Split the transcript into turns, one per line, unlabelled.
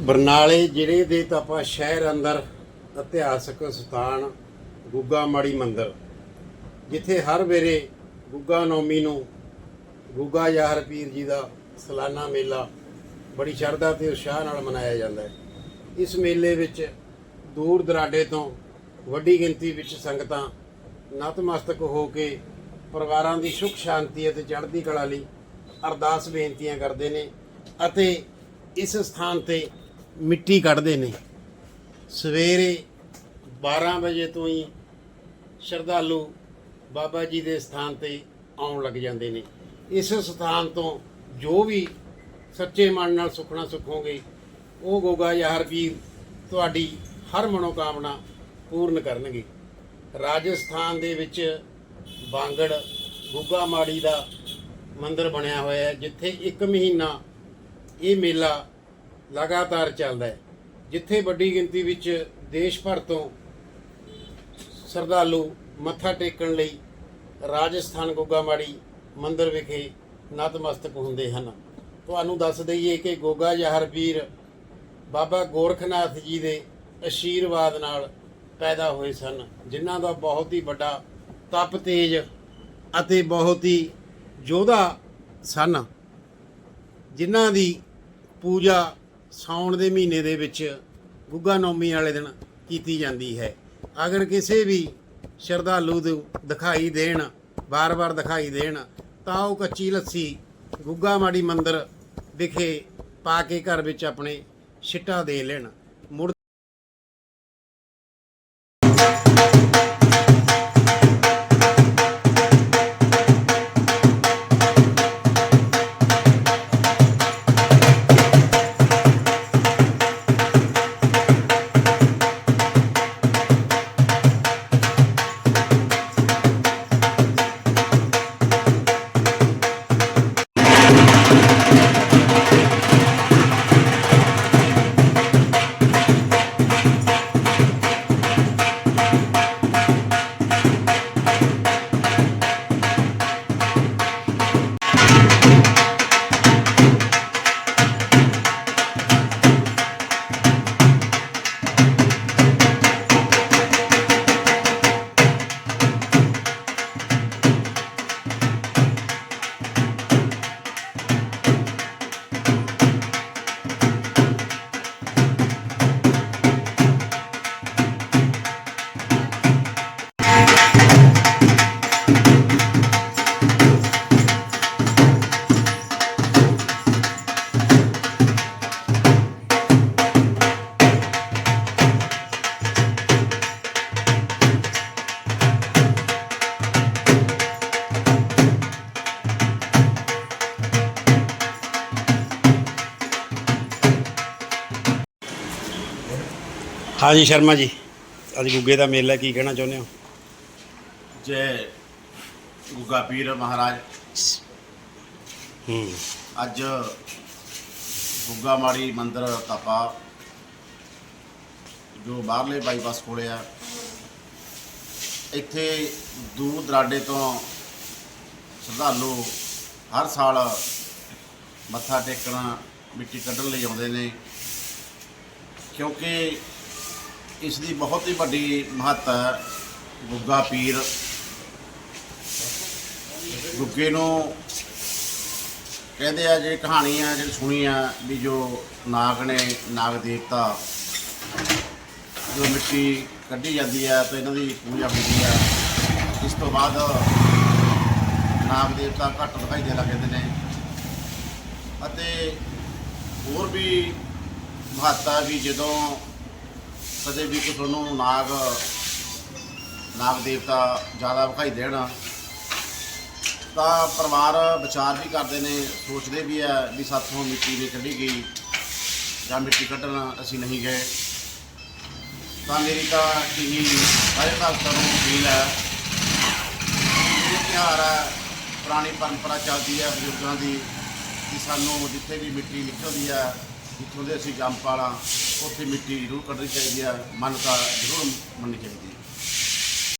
ਬਰਨਾਲੇ ਜ਼ਿਲ੍ਹੇ ਦੇ ਤਾਂ ਆਪਾਂ ਸ਼ਹਿਰ ਅੰਦਰ ਇਤਿਹਾਸਕ ਸਥਾਨ ਗੁੱਗਾ ਮਾੜੀ ਮੰਦਿਰ, ਜਿੱਥੇ ਹਰ ਵੇਰੇ ਗੁੱਗਾ ਨੌਮੀ ਨੂੰ ਗੁੱਗਾ ਯਾਰ ਪੀਰ ਜੀ ਦਾ ਸਾਲਾਨਾ ਮੇਲਾ ਬੜੀ ਸ਼ਰਧਾ ਤੇ ਉਤਸ਼ਾਹ ਨਾਲ ਮਨਾਇਆ ਜਾਂਦਾ ਹੈ। ਇਸ ਮੇਲੇ ਵਿੱਚ ਦੂਰ ਦਰਾਡੇ ਤੋਂ ਵੱਡੀ ਗਿਣਤੀ ਵਿੱਚ ਸੰਗਤਾਂ ਨਤਮਸਤਕ ਹੋ ਕੇ ਪਰਿਵਾਰਾਂ ਦੀ ਸੁੱਖ ਸ਼ਾਂਤੀ ਅਤੇ ਚੜ੍ਹਦੀ ਕਲਾ ਲਈ ਅਰਦਾਸ ਬੇਨਤੀਆਂ ਕਰਦੇ ਨੇ ਅਤੇ ਇਸ ਸਥਾਨ ਤੇ ਮਿੱਟੀ ਕੱਢਦੇ ਨੇ। ਸਵੇਰੇ 12 ਵਜੇ ਤੋਂ ਹੀ ਸ਼ਰਧਾਲੂ ਬਾਬਾ ਜੀ ਦੇ ਸਥਾਨ ਤੇ ਆਉਣ ਲੱਗ ਜਾਂਦੇ ਨੇ। ਇਸ ਸਥਾਨ ਤੋਂ ਜੋ ਵੀ ਸੱਚੇ ਮਨ ਨਾਲ ਸੁਖਣਾ ਸੁਖੋਗੇ ਉਹ ਗੋਗਾ ਯਾਰ ਵੀਰ ਤੁਹਾਡੀ ਹਰ ਮਨੋਕਾਮਨਾ ਪੂਰਨ ਕਰਨਗੇ। ਰਾਜਸਥਾਨ ਦੇ ਵਿੱਚ ਬਾਂਗੜ, ਗੁੱਗਾ ਮਾੜੀ ਦਾ ਮੰਦਿਰ ਬਣਿਆ ਹੋਇਆ ਹੈ, ਜਿੱਥੇ ਇੱਕ ਮਹੀਨਾ ਇਹ ਮੇਲਾ ਲਗਾਤਾਰ ਚੱਲਦਾ ਹੈ। ਜਿੱਥੇ ਵੱਡੀ ਗਿਣਤੀ ਵਿੱਚ ਦੇਸ਼ ਭਰ ਤੋਂ ਸ਼ਰਧਾਲੂ ਮੱਥਾ ਟੇਕਣ ਲਈ ਰਾਜਸਥਾਨ ਗੋਗਾ ਮਾੜੀ ਮੰਦਿਰ ਵਿਖੇ ਨਤਮਸਤਕ ਹੁੰਦੇ ਹਨ। ਤੁਹਾਨੂੰ ਦੱਸ ਦਈਏ ਕਿ ਗੋਗਾ ਯਾਰ ਬਾਬਾ ਗੋਰਖਨਾਥ ਜੀ ਦੇ ਅਸ਼ੀਰਵਾਦ ਨਾਲ ਪੈਦਾ ਹੋਏ ਸਨ, ਜਿਨ੍ਹਾਂ ਦਾ ਬਹੁਤ ਹੀ ਵੱਡਾ ਤਪ ਤੇਜ ਅਤੇ ਬਹੁਤ ਹੀ ਯੋਧਾ ਸਨ, ਜਿਨ੍ਹਾਂ ਦੀ ਪੂਜਾ ਸਾਉਣ ਦੇ ਮਹੀਨੇ ਦੇ ਵਿੱਚ ਗੁੱਗਾ ਨੌਮੀ ਵਾਲੇ ਦਿਨ ਕੀਤੀ ਜਾਂਦੀ ਹੈ। ਅਗਰ ਕਿਸੇ ਵੀ ਸ਼ਰਧਾਲੂ ਨੂੰ ਦਿਖਾਈ ਦੇਣ, ਵਾਰ-ਵਾਰ ਦਿਖਾਈ ਦੇਣ, ਤਾਂ ਉਹ ਕੱਚੀ ਲੱਸੀ ਗੁੱਗਾ ਮਾੜੀ ਮੰਦਰ ਵਿਖੇ ਪਾ ਕੇ ਘਰ ਵਿੱਚ ਆਪਣੇ ਛਿੱਟਾ ਦੇ ਲੈਣ। ਹਾਂਜੀ ਸ਼ਰਮਾ ਜੀ। ਅੱਜ ਗੁੱਗੇ ਦਾ ਮੇਲਾ ਕੀ ਕਹਿਣਾ ਚਾਹੁੰਦੇ ਹੋ?
ਜੈ ਗੁੱਗਾ ਪੀਰ ਮਹਾਰਾਜ।
ਹੂੰ।
ਅੱਜ ਗੁੱਗਾ ਮਾੜੀ ਮੰਦਿਰ ਤਪਾ ਜੋ ਬਾਹਰਲੇ ਬਾਈਪਾਸ ਕੋਲੇ ਆ। ਇੱਥੇ ਦੂਰ ਦਰਾਡੇ ਤੋਂ ਸ਼ਰਧਾਲੂ ਹਰ ਸਾਲ ਮੱਥਾ ਟੇਕਣ ਮਿੱਟੀ ਕੱਢਣ ਲਈ ਆਉਂਦੇ ਨੇ। ਕਿਉਂਕਿ ਇਸ ਦੀ ਬਹੁਤ ਹੀ ਵੱਡੀ ਮਹੱਤਤਾ ਹੈ, ਗੁੱਗਾ ਪੀਰ। ਗੁੱਗੇ ਨੂੰ ਕਹਿੰਦੇ ਆ, ਜਿਹੜੀ ਕਹਾਣੀ ਆ, ਜਿਹੜੀ ਸੁਣੀ ਆ, ਵੀ ਜੋ ਨਾਗ ਨੇ, ਨਾਗ ਦੇਵਤਾ, ਜੋ ਮਿੱਟੀ ਕੱਢੀ ਜਾਂਦੀ ਆ ਤਾਂ ਇਹਨਾਂ ਦੀ ਪੂਜਾ ਹੁੰਦੀ ਆ, ਇਸ ਤੋਂ ਬਾਅਦ ਨਾਗ ਦੇਵਤਾ ਘੱਟ ਦਿਖਾਈ ਦੇਣ ਲੱਗ ਨੇ। ਅਤੇ ਹੋਰ ਵੀ ਮਹੱਤਤਾ ਵੀ ਜਦੋਂ ਕਦੇ ਵੀ ਕੋਈ ਤੁਹਾਨੂੰ ਨਾਗ ਨਾਗ ਦੇਵਤਾ ਜ਼ਿਆਦਾ ਵਿਖਾਈ ਦੇਣ। ਤਾਂ ਪਰਿਵਾਰ ਵਿਚਾਰ ਵੀ ਕਰਦੇ ਨੇ, ਸੋਚਦੇ ਵੀ ਆ ਵੀ ਸਾਥੋਂ ਮਿੱਟੀ ਨਹੀਂ ਕੱਢੀ ਗਈ ਜਾਂ ਮਿੱਟੀ ਕੱਢਣ ਅਸੀਂ ਨਹੀਂ ਗਏ। ਤਾਂ ਮੇਰੀ ਤਾਂ ਇਹੀ ਸਾਰੇ ਭਗਤਾਂ ਨੂੰ ਅਪੀਲ ਹੈ ਇਹ ਤਿਉਹਾਰ ਹੈ ਪੁਰਾਣੀ ਪਰੰਪਰਾ ਚੱਲਦੀ ਹੈ ਬਜ਼ੁਰਗਾਂ ਦੀ ਕਿ ਸਾਨੂੰ ਜਿੱਥੇ ਵੀ ਮਿੱਟੀ ਨਿਕਲਦੀ ਹੈ ਜਿੱਥੋਂ ਦੇ ਅਸੀਂ ਜੰਮ ਪਾਲਾਂ ਉੱਥੇ ਮਿੱਟੀ ਜ਼ਰੂਰ ਕੱਢਣੀ ਚਾਹੀਦੀ ਹੈ ਮੰਨਤਾ ਜ਼ਰੂਰ ਮੰਨਣੀ ਚਾਹੀਦੀ ਹੈ